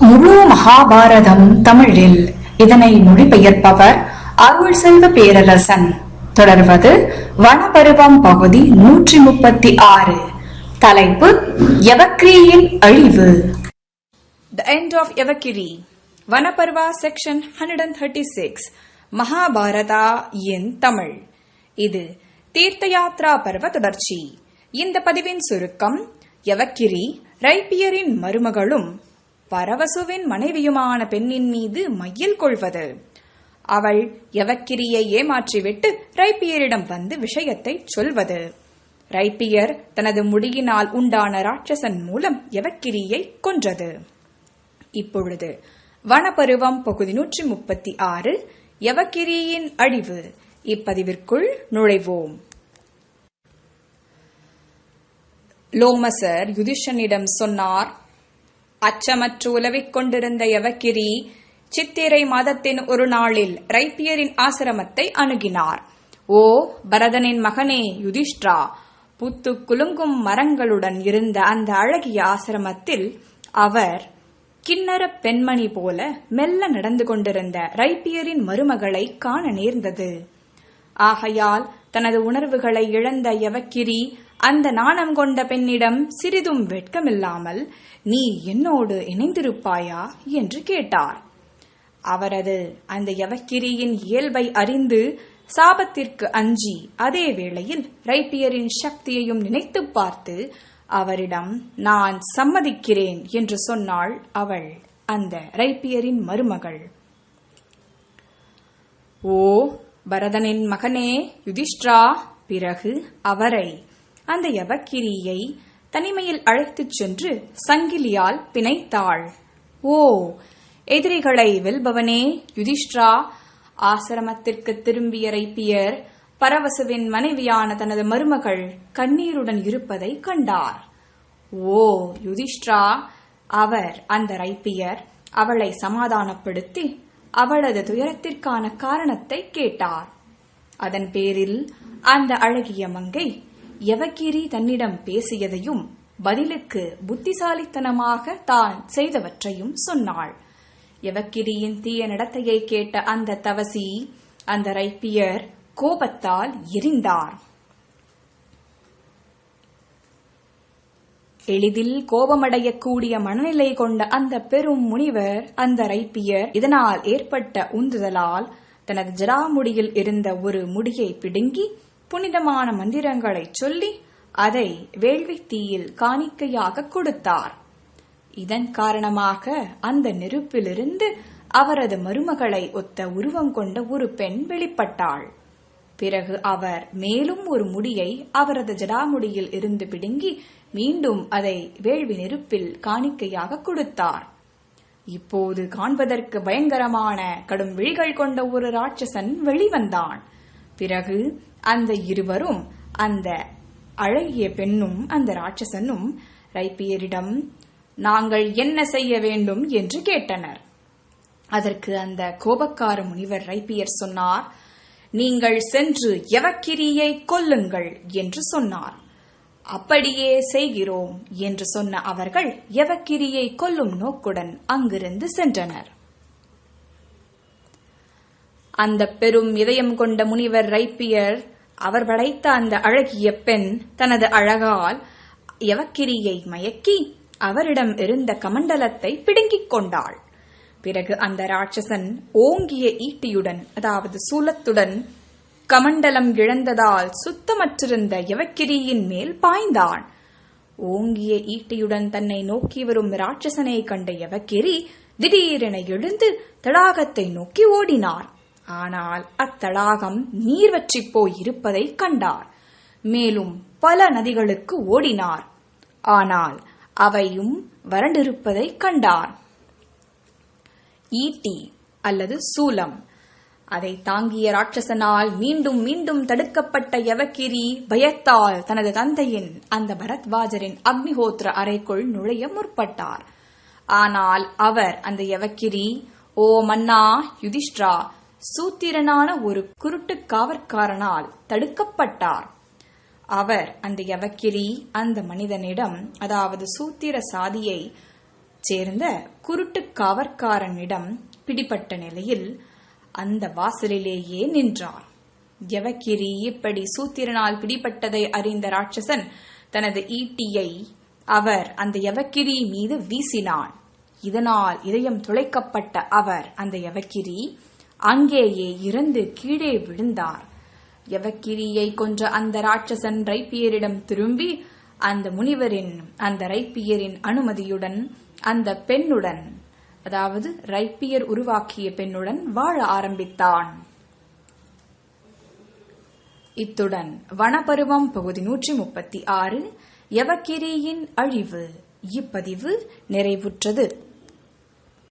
முழு மகாபாரதம் தமிழில். இதனை மொழிபெயர்ப்பவர் அருள் செல்வ பேரரசன். தொடர்வது வனபருவம் பகுதி நூற்றி முப்பத்தி ஆறு தலைப்பு எவக்ரியின் அழிவு. The End of Evakiri, Vanaparva Section 136, Mahabharata இன் தமிழ். இது தீர்த்த யாத்ரா பருவ தொடர்ச்சி. இந்த பதிவின் சுருக்கம் எவக்கிரி ரைப்பியரின் மருமகளும் பரவசுவின் மனைவியுமான பெண்ணின் மீது மையில் கொள்வது. அவள் எவக்கிரியை ஏமாற்றிவிட்டு ரைப்பியரிடம் வந்து விஷயத்தை சொல்வது. ரைப்பியர் தனது முடியினால் உண்டான ராட்சசன் மூலம் எவக்கிரியை கொன்றது. இப்பொழுது வனப்பருவம் பகுதி நூற்றி முப்பத்தி ஆறு எவக்கிரியின் அழிவு. இப்பதிவிற்குள் நுழைவோம். லோமசர் யுதிஷனிடம் சொன்னார் அச்சமற்று உலவிக் கொண்டிருந்த எவக்கிரி சித்திரை மாதத்தின் ஒரு நாளில் ரைப்பியரின் ஆசிரமத்தை அணுகினார். ஓ பரதனின் மகனே யுதிஷ்டிரா புத்து குலுங்கும் மரங்களுடன் இருந்த அந்த அழகிய ஆசிரமத்தில் அவர் கிண்ணற பெண்மணி போல மெல்ல நடந்து கொண்டிருந்த ரைப்பியரின் மருமகளை காண நேர்ந்தது. ஆகையால் தனது உணர்வுகளை இழந்த யவக்கிரி அந்த நாணம் கொண்ட பெண்ணிடம் சிறிதும் வெட்கமில்லாமல் நீ என்னோடு இணைந்திருப்பாயா? என்று கேட்டார். அவரது அந்த யவக்கிரியின் இயல்பை அறிந்து சாபத்திற்கு அஞ்சி அதே வேளையில் ரைப்பியரின் சக்தியையும் நினைத்துப் பார்த்து அவரிடம் நான் சம்மதிக்கிறேன் என்று சொன்னாள் அவள் அந்த ரைப்பியரின் மருமகள். ஓ பரதனின் மகனே யுதிஷ்டிரா பிறகு அவரை அந்த யவக்கிரியை தனிமையில் அழைத்துச் சென்று சங்கிலியால் பிணைத்தாள். ஓ எதிரிகளை வெல்பவனே யுதிஷ்டிரா ஆசிரமத்திற்கு திரும்பிய ரைப்பியர் பரவசுவின் மனைவியான தனது மருமகள் கண்ணீருடன் இருப்பதை கண்டார். ஓ யுதிஷ்டிரா அவர் அந்த ரைப்பியர் அவளை சமாதானப்படுத்தி அவளது துயரத்திற்கான காரணத்தை கேட்டார். அதன் பேரில் அந்த அழகிய மங்கை யவகிரி தன்னிடம் பேசியதையும் பதிலுக்கு புத்திசாலித்தனமாக தான் செய்தவற்றையும் சொன்னாள். எவக்கிரியின் தீய நடத்தையை கேட்ட அந்த தவசி அந்த ரைப்பியர் கோபத்தால் எரிந்தார். எளிதில் கோபமடையக்கூடிய மனநிலை கொண்ட அந்த பெரும் முனிவர் அந்த ரைப்பியர் இதனால் ஏற்பட்ட உந்துதலால் தனது ஜடாமுடியில் இருந்த ஒரு முடியை பிடுங்கி புனிதமான மந்திரங்களை சொல்லி அதை வேள்வி தீயில் காணிக்கையாக கொடுத்தார். இதன் காரணமாக அந்த நெருப்பிலிருந்து அவரது மருமகளை ஒத்த உருவம் கொண்ட ஒரு பெண் வெளிப்பட்டாள். பிறகு அவர் மேலும் ஒரு முடியை அவரது ஜடாமுடியில் இருந்து பிடுங்கி மீண்டும் அதை வேள்வி நெருப்பில் காணிக்கையாக கொடுத்தார். இப்போது காண்பதற்கு பயங்கரமான கடும் விழிகள் கொண்ட ஒரு ராட்சசன் வெளிவந்தான். பிறகு அந்த இருவரும் அந்த அழகிய பெண்ணும் அந்த ராட்சசனும் ரைப்பியரிடம் நாங்கள் என்ன செய்ய வேண்டும்? என்று கேட்டனர். அதற்கு அந்த கோபக்கார முனிவர் ரைப்பியர் சொன்னார் நீங்கள் சென்று எவக்கிரியை கொல்லுங்கள் என்று சொன்னார். அப்படியே செய்கிறோம் என்று சொன்ன அவர்கள் எவக்கிரியை கொல்லும் நோக்குடன் அங்கிருந்து சென்றனர். அந்த பெரும் இதயம் கொண்ட முனிவர் ரைப்பியர் அவர் படைத்த அந்த அழகிய பெண் தனது அழகால் யவக்கிரியை மயக்கி அவரிடம் இருந்த கமண்டலத்தை பிடுங்கிக் கொண்டாள். பிறகு அந்த ராட்சசன் ஓங்கிய ஈட்டியுடன் அதாவது சூலத்துடன் கமண்டலம் இழந்ததால் சுத்தமற்றிருந்த யவக்கிரியின் மேல் பாய்ந்தான். ஓங்கிய ஈட்டியுடன் தன்னை நோக்கி வரும் ராட்சசனை கண்ட யவக்கிரி திடீரென எழுந்து தடாகத்தை நோக்கி ஓடினார். ஆனால் அத்தடாகம் நீர் வற்றிப் போய் இருப்பதை கண்டார். மேலும் பல நதிகளுக்கு ஓடினார். ஆனால் அவையும் வறண்டிருப்பதை கண்டார். ஈட்டி அல்லது சூலம். அதை தாங்கிய ராட்சசனால் மீண்டும் மீண்டும் தடுக்கப்பட்ட யவகிரி பயத்தால் தனது தந்தையின் அந்த பரத்வாஜரின் அக்னிஹோத்திர அறைக்குள் நுழைய முற்பட்டார். ஆனால் அவர் அந்த யவகிரி ஓ மன்னா யுதிஷ்டிரா சூத்திரனான ஒரு குருட்டு காவற்காரனால் தடுக்கப்பட்டார். அவர் அந்த யவக்கிரி அந்த மனிதனிடம் அதாவது சூத்திர சாதியை சேர்ந்த குருட்டு காவற்காரனிடம் பிடிபட்ட நிலையில் அந்த வாசலிலேயே நின்றார். யவக்கிரி இப்படி சூத்திரனால் பிடிபட்டதை அறிந்த ராட்சசன் தனது ஈட்டியை அவர் அந்த யவக்கிரி மீது வீசினான். இதனால் இதயம் துளைக்கப்பட்ட அவர் அந்த யவக்கிரி அங்கேயே இறந்து கீழே விழுந்தார். யவக்கிரியை கொன்ற அந்த ராட்சசன் ரைப்பியரிடம் திரும்பி அந்த முனிவரின் அந்த ரைப்பியரின் அனுமதியுடன் அந்த பெண்ணுடன் அதாவது ரைப்பியர் உருவாக்கிய பெண்ணுடன் வாழ ஆரம்பித்தான். இத்துடன் வனப்பருவம் பகுதி நூற்றி முப்பத்தி ஆறு யவக்கிரியின் அழிவு. இப்பதிவு நிறைவுற்றது.